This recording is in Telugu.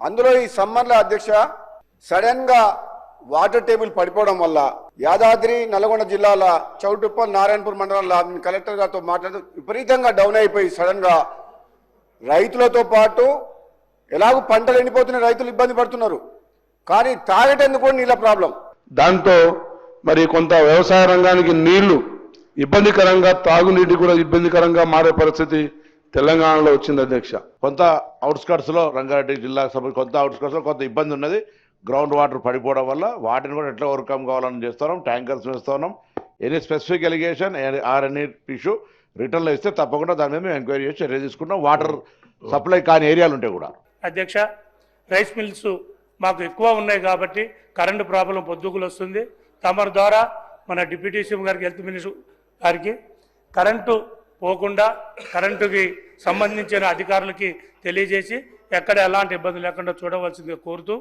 అందులో ఈ సమ్మర్ల అధ్యక్ష సడన్గా వాటర్ టేబుల్ పడిపోవడం వల్ల యాదాద్రి నల్గొండ జిల్లాల చౌటుప్పల్ నారాయణపూర్ మండలంలో కలెక్టర్ గారితో మాట్లాడుతూ విపరీతంగా డౌన్ అయిపోయి సడన్గా రైతులతో పాటు ఎలాగో పంటలు ఎండిపోతున్న రైతులు ఇబ్బంది పడుతున్నారు. కానీ తాగేటందుకు కూడా నీళ్ళ ప్రాబ్లం. దాంతో మరి కొంత వ్యవసాయ రంగానికి నీళ్ళు ఇబ్బందికరంగా తాగునీటి కూడా ఇబ్బందికరంగా మారే పరిస్థితి తెలంగాణలో వచ్చింది అధ్యక్ష. కొంత అవుట్స్కట్స్లో రంగారెడ్డి జిల్లాకు సంబంధించి కొంత అవుట్స్కట్స్లో కొంత ఇబ్బంది ఉన్నది. గ్రౌండ్ వాటర్ పడిపోవడం వల్ల వాటిని కూడా ఎట్లా ఓవర్కమ్ కావాలని చేస్తున్నాం. ట్యాంకర్స్ వేస్తున్నాం. Any specific allegation or any issue రిటర్న్లో ఇస్తే తప్పకుండా దాని మీద మేము ఎంక్వైరీ చేసి చర్య తీసుకుంటాం. వాటర్ సప్లై కాని ఏరియాలు ఉంటాయి కూడా. అధ్యక్ష రైస్ మిల్స్ మాకు ఎక్కువ ఉన్నాయి కాబట్టి కరెంటు ప్రాబ్లం పొద్దుకులు వస్తుంది. తమరి ద్వారా మన డిప్యూటీ సీఎం గారికి హెల్త్ మినిస్టర్ గారికి కరెంటు పోకుండా కరెంటుకి సంబంధించిన అధికారులకి తెలియజేసి ఎక్కడ ఎలాంటి ఇబ్బంది లేకుండా చూడవలసిందిగా కోరుతూ